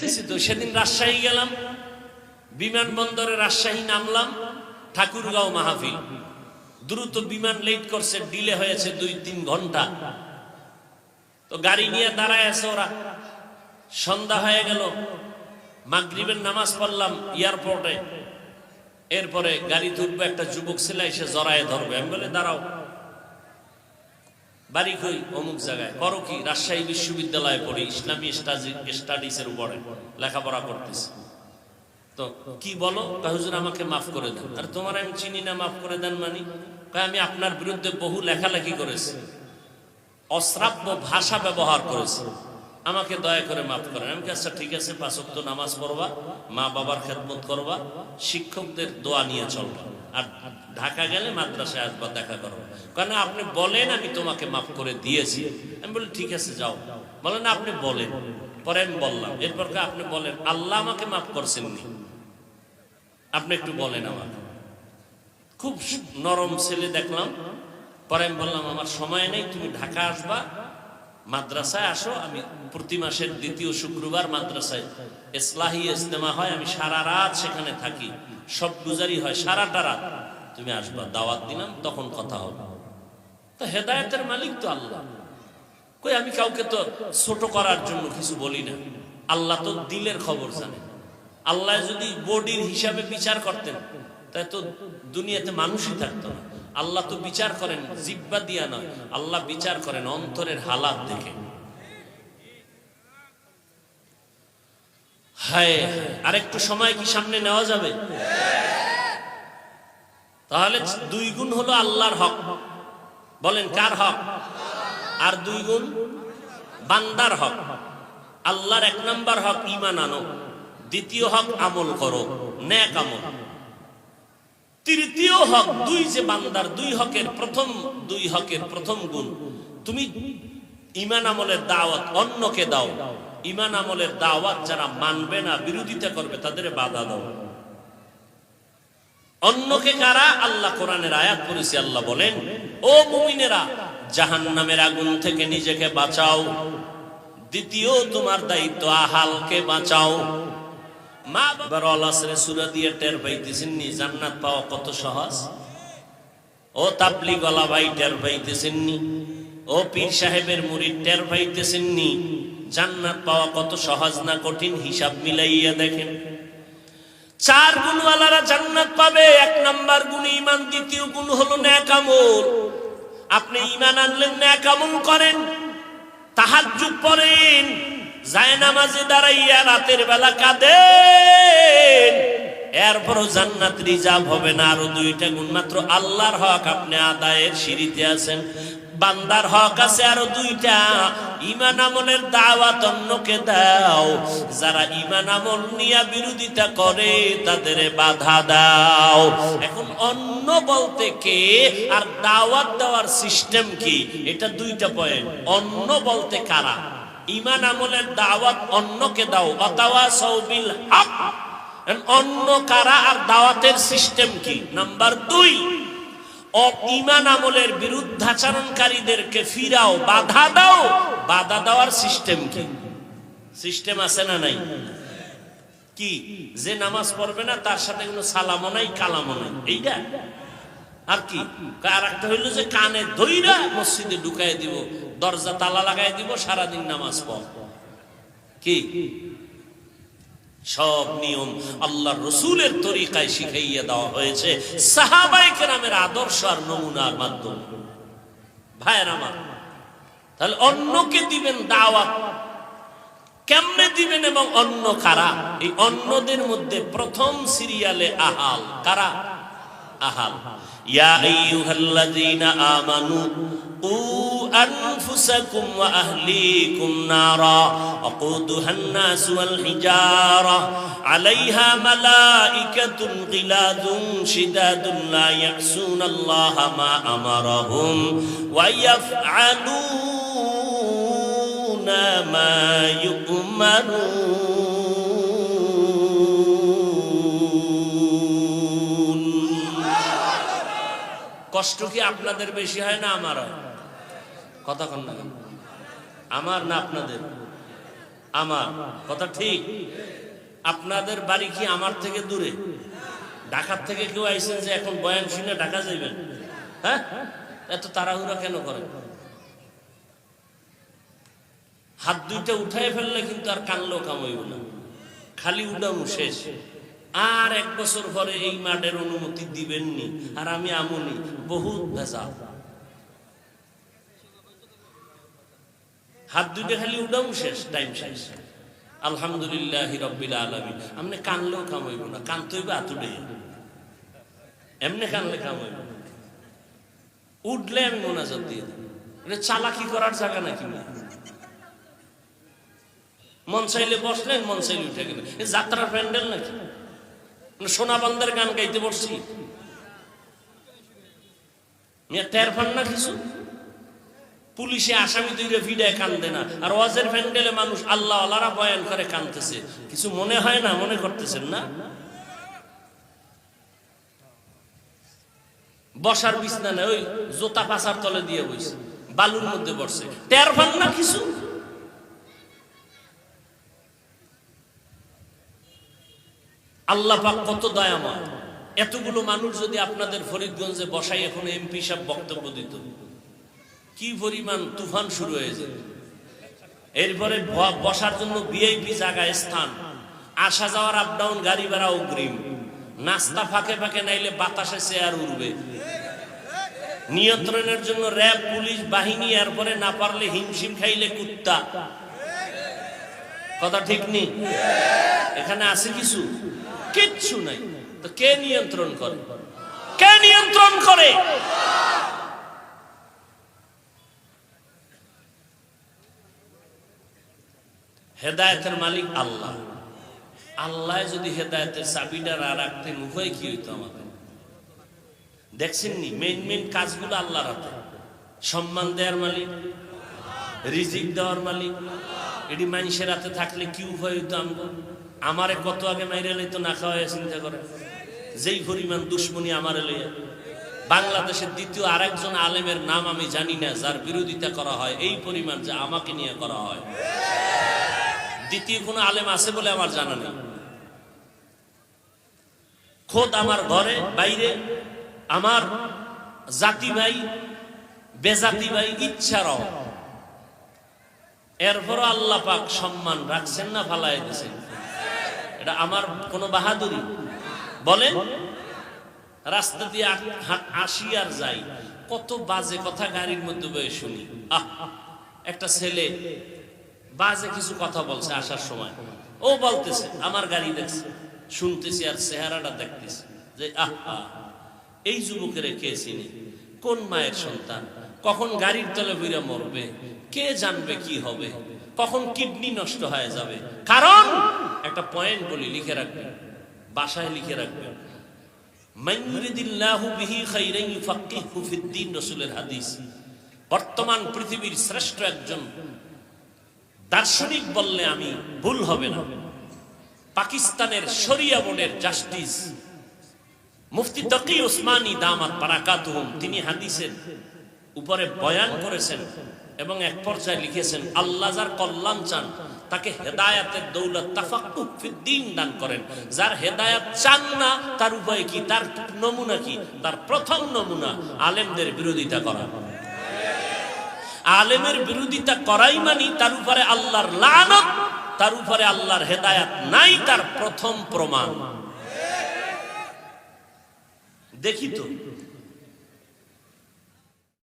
দেখতেছি তো, সেদিন রাজশাহী গেলাম, বিমানবন্দরে রাজশাহী নামলাম, ঠাকুরগাঁও মাহফিল। দ্রুত বিমান লেট করছে ডিলে হয়েছে দুই তিন ঘণ্টা। তো গাড়ি নিয়ে দাঁড়ায় আছে ওরা। সন্ধ্যা হয়ে গেল, মাগরিবের নামাজ পড়লাম এয়ারপোর্টে এরপরে গাড়ি তুলবো একটা যুবক ছেলে এসে জড়ায় ধরবে। আমি বলে, দাঁড়াও। বাড়ি কই? অমুক জায়গায়। করো কি? রাজশাহী বিশ্ববিদ্যালয়ে পড়ি, ইসলামী স্টাডি স্টাডিজের উপরে লেখাপড়া করতেছি। তো কি বলো? হুজুর, আমাকে মাফ করে দেন। আর, তোমার আমি চিনি না, মাফ করে দেন মানি? আমি আপনার বিরুদ্ধে বহু লেখালেখি করেছি। অশ্রাব্য ভাষা ব্যবহার করেছি। আমাকে দয়া করে মাফ করেন। আমি আচ্ছা ঠিক আছে পাঁচক্ত নামাজ পড়বা মা বাবার খেদমত করবা, শিক্ষকদের দোয়া নিয়ে চলবা। আর ঢাকা গেলে মাদ্রাসায় আসবা, দেখা করবা। কারণ আপনি বলেন, আমি তোমাকে মাফ করে দিয়েছি। আমি বলি, ঠিক আছে, যাও। বলেন আপনি বলেন। পরে আমি বললাম, এরপর আপনি বলেন, আল্লাহ আমাকে মাফ করছেননি। আপনি একটু বলেন আমাকে। খুব নরম ছেলে দেখলাম। পরে আমি বললাম, আমার সময় নেই, তুমি ঢাকা আসবা, মাদ্রাসায় আসো, আমি প্রতি মাসের দ্বিতীয় শুক্রবার মাদ্রাসায় ইসলাহি ইজতেমা হয়, আমি সারা রাত সেখানে থাকি। সব গুজারি হয়, সারাটা রাত। তুমি আসবা, দাওয়াত দিলাম, তখন কথা হবে। তো হেদায়েতের মালিক তো আল্লাহ। কই, আমি কাউকে তো ছোট করার জন্য কিছু বলি না। আল্লাহ তো দিলের খবর জানে। আল্লাহ যদি বডির হিসাবে বিচার করতেন তাই তো দুনিয়াতে মানুষই থাকতো না। আল্লাহ তো বিচার করেন, জিব্বা দিয়া নয়। আল্লাহ বিচার করেন অন্তরের হালাত দেখে। হায় আর একটু সময় কি সামনে নেওয়া যাবে? তাহলে দুই গুণ হলো আল্লাহর হক। বলেন, কার হক? আর দুই গুণ বান্দার হক। আল্লাহর এক নাম্বার হক ইমান আনো, দ্বিতীয় হক আমল করো, ন্যাক আমল। তৃতীয় হক দুই যে বান্দার দুই হকের প্রথম দুই হকের প্রথম গুণ। তুমি ইমান আমলের দাওয়াত অন্যকে দাও ইমান আমলের দাওয়াত যারা মানবে না, বিরোধিতা করবে, তাদের বাধা দাও। অন্যকে কারা? আল্লাহ কোরআনের আয়াত করেছি আল্লাহ বলেন, ও মুমিনেরা জাহান নামের আগুন থেকে নিজেকে বাঁচাও। দ্বিতীয়, তোমার দায়িত্ব, আহালকে বাঁচাও। মা বাবার অলাসরে সুরা দিয়ে টের পাইতেছেন নি জান্নাত পাওয়া কত সহজ? ও তাবলি গলা ভাই টের পাইতেছেন নি ও পীর সাহেবের মুড়ির টের পাইতেছেন নি জান্নাত পাওয়া কত সহজ না কঠিন হিসাব মিলাইয়া দেখেন। চার গুণওয়ালারা জান্নাত পাবে, এক নাম্বার গুণ ইমান দ্বিতীয় গুণ হলো ন্যাকামল। আপনি ইমান আনলেন, ন্যাকামল করেন তাহার যুগ পড়েন যায় নামাজে দাঁড়াইয়া রাতের বেলা কাঁদেন। এরপরও জান্নাত রিজার্ভ হবে না। আরও দুইটা গুণ মাত্র আল্লাহর হক আপনি আদায়ের সিঁড়িতে আছেন। বান্দার হক আছে আরও দুইটা। ইমান আমলের দাওয়াত অন্যকে দাও। যারা ইমান আমল নিয়া বিরোধিতা করে, তাদের বাধা দাও। এখন অন্য বলতে কে? আর দাওয়াত দেওয়ার সিস্টেম কি? এটা দুইটা পয়েন্ট। অন্য বলতে কারা? ইমান আমলের দাওয়াত অন্যকে দাও। অতাওয়া সৌবিল হক। অন্য কারা আর দাওয়াতের সিস্টেম কি? নাম্বার দুই ইমান আমলের বিরুদ্ধাচরণকারীদেরকে ফিরাও, বাধা দাও। বাধা দেওয়ার সিস্টেম কি? সিস্টেম আছে না নাই? কি? যে নামাজ পড়বে না, তার সাথে কোনো সালামও নাই, কালামও নাই। এইটা? আর কি? আর একটা হইল যে কানে ধইরা মসজিদে ঢুকাই দিব, দরজা তালা লাগাই দিব, সারাদিন নামাজ পড়। কি? সব নিয়ম আল্লাহ রসুলের তরিকায় শিখাইয়া দেওয়া হয়েছে। সাহাবাই কেরামের আদর্শ আর নমুনার মাধ্যমে। ভাইয়ের আমার, তাহলে অন্যকে দিবেন দাওয়া কেমনে দিবেন এবং অন্য কারা? এই অন্যদের মধ্যে প্রথম সিরিয়ালে আহাল কারা? আহাল ইয়া আইয়ুহাল্লাযীনা আমানু قوا أنفسكم وأهليكم نارا وقودها الناس والحجارة عليها ملائكة غلاد شداد لا يعصون الله ما أمرهم ويفعلون ما يؤمرون কষ্ট কি আপনাদের বেশি হয় না আমার হয় কথা কন না? আমার না আপনাদের? আমার। কথা ঠিক? আপনাদের বাড়ি কি আমার থেকে দূরে? ঢাকার থেকে কেউ আইসেন যে এখন বয়ান শুনে ঢাকা যাইবেন? হ্যাঁ? এত তাড়াহুড়া কেন করেন? হাত দুইটা উঠায় ফেললে কিন্তু আর কানলেও কামাইব না। খালি উডামু শেষ। আর এক বছর পরে এই মাঠের অনুমতি দিবেননি। আর আমি আমনি, বহুত ভেজা হাত দুইটা খালি উডামু শেষ টাইম শেষ। আলহামদুলিল্লাহ রব্বিল আলমী আপনি কানলেও কামাইব না, কানতে হইবে আতুডে এমনি কানলে কামাইব। উঠলে আমি মোনাজাত দিয়ে দেব। চালাকি করার জায়গা নাকি না মন চাইলে বসলেন, মন চাইলে উঠে গেলেন। যাত্রার প্যান্ডেল নাকি? সোনা বান্দার গান গাইতে মিয়া, টের কিছু? পুলিশে আসামি তৈরি ভিড়ায় কান্দে না। আর ওয়াজের প্যান্ডেলে মানুষ আল্লাহ আল্লাহরা বয়ান করে কান্দতেছে কিছু মনে হয় না, মনে করতেছেন না? বসার বিছনা নেই ওই জোতা পাশার তলে দিয়ে বইছে। বালুর মধ্যে বসছে। টের পান না কিছু? আল্লাহ পাক কত দয়াময়। এতগুলো মানুষ যদি আপনাদের ফরিদগঞ্জে বসাই এখন এমপি সাহেব বক্তব্য দিত। কি পরিমাণ তুফান শুরু হয়ে হয়েছে এরপরে বসার জন্য ভিআইপি জায়গায় স্থান। আসা যাওয়ার আপ ডাউন গাড়ি ভাড়া অগ্রিম। নাস্তা ফাঁকে ফাঁকে নাইলে বাতাসে চেয়ার উড়বে। নিয়ন্ত্রণের জন্য র্যাব, পুলিশ, বাহিনী, এরপরে না পারলে হিমশিম খাইলে কুত্তা। কথা ঠিক নেই এখানে আছে কিছু? কিচ্ছু নাই। তো কে নিয়ন্ত্রণ করে? কে নিয়ন্ত্রণ করে? হেদায়তের মালিক আল্লাহ। আল্লাহ যদি হেদায়েতের চাবিটা আর রাখতেন উভয় কি হইতো আমাদের? দেখছেন নি মেন মেন কাজগুলো আল্লাহর হাতে। সম্মান দেওয়ার মালিক, রিজিক দেওয়ার মালিক। এটি মানুষের হাতে থাকলে কি উভয় হইতো আমগো আমারে কত আগে মাইরে লইতো, না খাওয়া চিন্তা করে। যেই পরিমাণ দুশ্মনী আমারে লইয়া। বাংলাদেশের দ্বিতীয় আরেকজন আলেমের নাম আমি জানি না, যার বিরোধিতা করা হয়, এই পরিমাণ যে আমাকে নিয়ে করা হয়। দ্বিতীয় কোনো আলেম আছে বলে আমার জানা নেই। খোদ আমার ঘরে, বাইরে, আমার জাতি ভাই, বেজাতি ভাই, ইচ্ছারাও। এরপরও আল্লাহ পাক সম্মান রাখছেন না ফালাই দিছেন। এটা আমার কোনো বাহাদুরি। বলেন, রাস্তা দিয়ে আসি আর যাই। কত বাজে কথা গাড়ির মধ্যে বয়ে শুনি। আহ, একটা ছেলে বাজে কিছু কথা বলছে আসার সময়। ও বলতেছে, আমার গাড়ি দেখছে, শুনতেছি আর চেহারাটা দেখতেছি যে আহ, এই যুবকের কে চিনি? কোন মায়ের সন্তান? কখন গাড়ির তলে বইরা মরবে? কে জানবে কি হবে? কখন কিডনি নষ্ট হয়ে যাবে? কারণ একটা পয়েন্ট বলি, লিখে রাখবেন বাসায় লিখে রাখবেন মান বর্তমান পৃথিবীর শ্রেষ্ঠ একজন দার্শনিক বললে আমি ভুল হবে না। পাকিস্তানের শরিয়া বোর্ডের জাস্টিস মুফতি তকি ওসমানী দামাত বারাকাতুহুম, তিনি হাদিসের উপরে বয়ান করেছেন এবং এক পর্যায়ে লিখেছেন, আল্লাহ যার কল্যাণ চান তাকে হেদায়াতের দৌলত ফিদ্দীন দান করেন। যার হেদায়াত চান না, তার উপায় কি? তার নমুনা কি? তার প্রথম নমুনা আলেমদের বিরোধিতা করা। আলেমের বিরোধিতা করাই মানি তার উপরে আল্লাহর লানত, তার উপরে আল্লাহর হেদায়াত নাই তার প্রথম প্রমাণ। দেখি তো